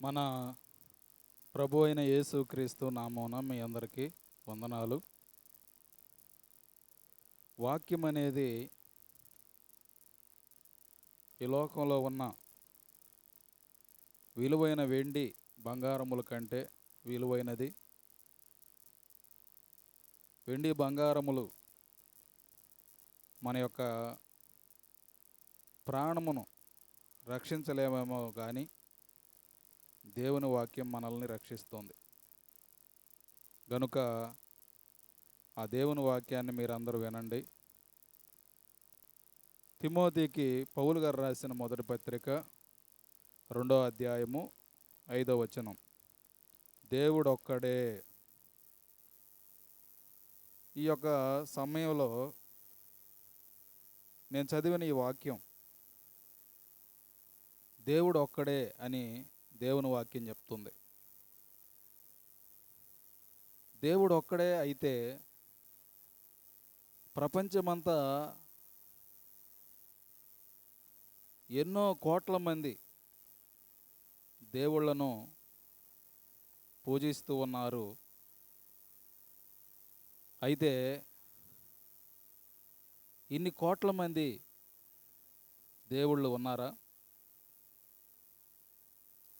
మన ప్రభు అయిన యేసుక్రీస్తు నామోన మీ అందరికీ వందనాలు. వాక్యం అనేది ఈ లోకంలో ఉన్న విలువైన వెండి బంగారముల కంటే విలువైనది. వెండి బంగారములు మన యొక్క ప్రాణమును రక్షించలేమేమో కానీ దేవుని వాక్యం మనల్ని రక్షిస్తుంది. గనుక ఆ దేవుని వాక్యాన్ని మీరందరూ వినండి. తిమోతికి పౌలు గారు రాసిన మొదటి పత్రిక రెండో అధ్యాయము ఐదో వచనం. దేవుడొక్కడే. ఈ యొక్క సమయంలో నేను చదివిన ఈ వాక్యం దేవుడు ఒక్కడే అని దేవుని వాక్యం చెప్తుంది. దేవుడు ఒక్కడే అయితే ప్రపంచమంతా ఎన్నో కోట్ల మంది దేవుళ్ళను పూజిస్తూ ఉన్నారు. అయితే ఇన్ని కోట్ల మంది దేవుళ్ళు ఉన్నారా?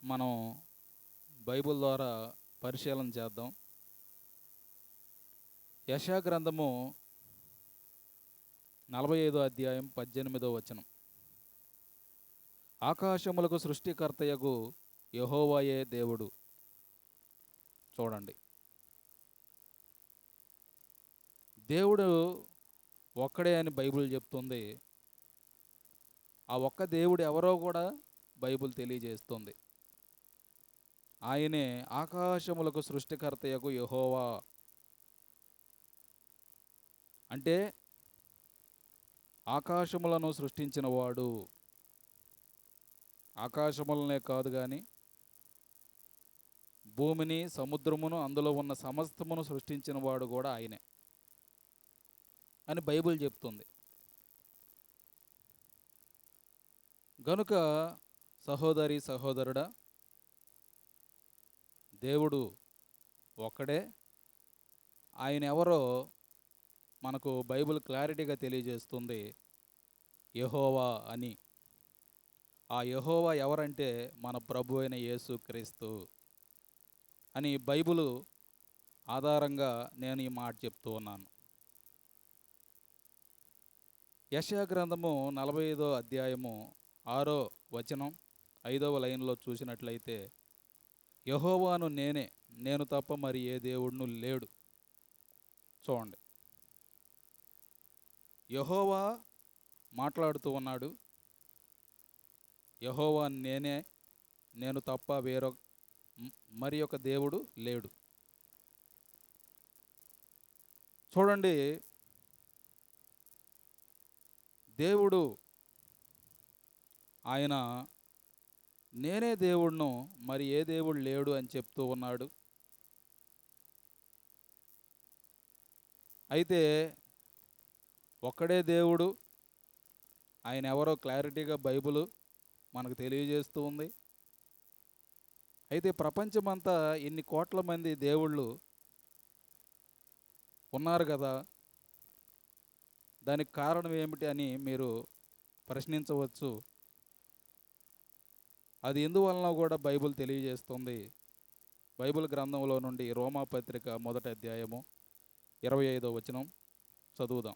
మనం బైబిల్ ద్వారా పరిశీలన చేద్దాం. యశా గ్రంథము నలభై ఐదో అధ్యాయం పద్దెనిమిదో వచనం. ఆకాశములకు సృష్టికర్తయగు యహోవాయే దేవుడు. చూడండి. దేవుడు ఒక్కడే అని బైబిల్ చెప్తుంది. ఆ ఒక్క దేవుడు ఎవరో కూడా బైబిల్ తెలియజేస్తుంది. ఆయనే ఆకాశములకు సృష్టికర్తయకు యహోవా. అంటే ఆకాశములను సృష్టించిన వాడు ఆకాశములనే కాదు కానీ భూమిని సముద్రమును అందులో ఉన్న సమస్తమును సృష్టించిన వాడు కూడా ఆయనే అని బైబిల్ చెప్తుంది. గనుక సహోదరి సహోదరుడా దేవుడు ఒక్కడే. ఆయన ఎవరో మనకు బైబిల్ క్లారిటీగా తెలియజేస్తుంది యహోవా అని. ఆ యహోవా ఎవరంటే మన ప్రభు అయిన యేసు క్రీస్తు అని బైబిల్ ఆధారంగా నేను ఈ మాట చెప్తూ ఉన్నాను. యశా గ్రంథము నలభై ఐదో అధ్యాయము ఆరో వచనం ఐదవ లైన్లో చూసినట్లయితే యహోవాను నేనే నేను తప్ప మరి ఏ దేవుడును లేడు. చూడండి. యహోవా మాట్లాడుతూ ఉన్నాడు. యహోవా నేనే నేను తప్ప వేరొక మరి ఒక దేవుడు లేడు. చూడండి. దేవుడు ఆయన నేనే దేవుడును మరి ఏ దేవుడు లేడు అని చెప్తూ ఉన్నాడు. అయితే ఒక్కడే దేవుడు ఆయన ఎవరో క్లారిటీగా బైబిల్ మనకు తెలియజేస్తూ ఉంది. అయితే ప్రపంచమంతా ఇన్ని కోట్ల మంది దేవుళ్ళు ఉన్నారు కదా దానికి కారణం ఏమిటి అని మీరు ప్రశ్నించవచ్చు. అది ఎందువలన కూడా బైబిల్ తెలియజేస్తుంది? బైబిల్ గ్రంథంలో నుండి రోమా పత్రిక మొదటి అధ్యాయము ఇరవై ఐదో వచనం చదువుదాం.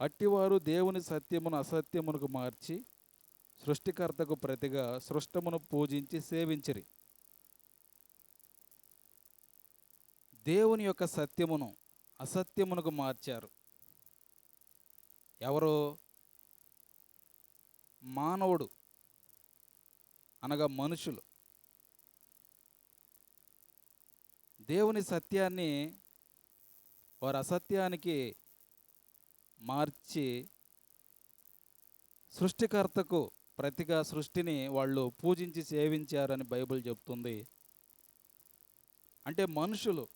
అట్టివారు దేవుని సత్యమును అసత్యమునకు మార్చి సృష్టికర్తకు ప్రతిగా సృష్టమును పూజించి సేవించిరి. దేవుని యొక్క సత్యమును అసత్యమునకు మార్చారు. ఎవరు? మానవుడు. అనగా మనుషులు. దేవుని సత్యాన్ని వారు అసత్యానికి మార్చి సృష్టికర్తకు ప్రతిగా సృష్టిని వాళ్ళు పూజించి సేవించారని బైబిల్ చెప్తుంది. అంటే మనుషులు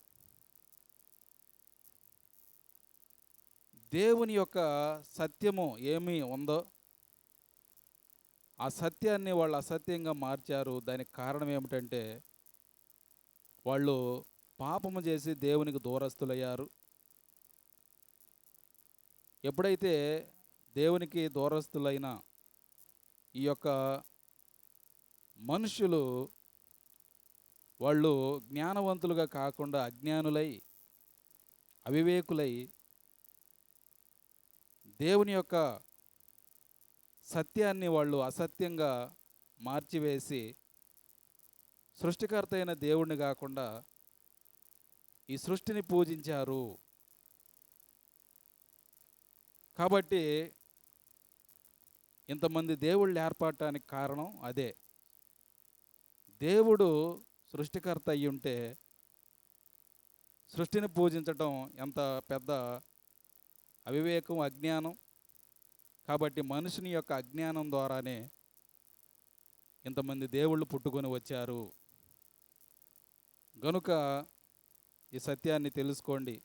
దేవుని యొక్క సత్యము ఏమి ఉందో ఆ సత్యాన్ని వాళ్ళు అసత్యంగా మార్చారు. దానికి కారణం ఏమిటంటే వాళ్ళు పాపము చేసి దేవునికి దూరస్తులయ్యారు ఎప్పుడైతే దేవునికి దూరస్తులైన ఈ యొక్క మనుషులు వాళ్ళు జ్ఞానవంతులుగా కాకుండా అజ్ఞానులై అవివేకులై దేవుని యొక్క సత్యాన్ని వాళ్ళు అసత్యంగా మార్చివేసి సృష్టికర్త అయిన దేవుణ్ణి కాకుండా ఈ సృష్టిని పూజించారు. కాబట్టి ఇంతమంది దేవుళ్ళు ఏర్పడటానికి కారణం అదే. దేవుడు సృష్టికర్త అయి ఉంటే సృష్టిని పూజించటం ఎంత పెద్ద అవివేకం అజ్ఞానం కాబట్టి మనిషిని యొక్క అజ్ఞానం ద్వారానే ఇంతమంది దేవుళ్ళు పుట్టుకొని వచ్చారు. గనుక ఈ సత్యాన్ని తెలుసుకోండి.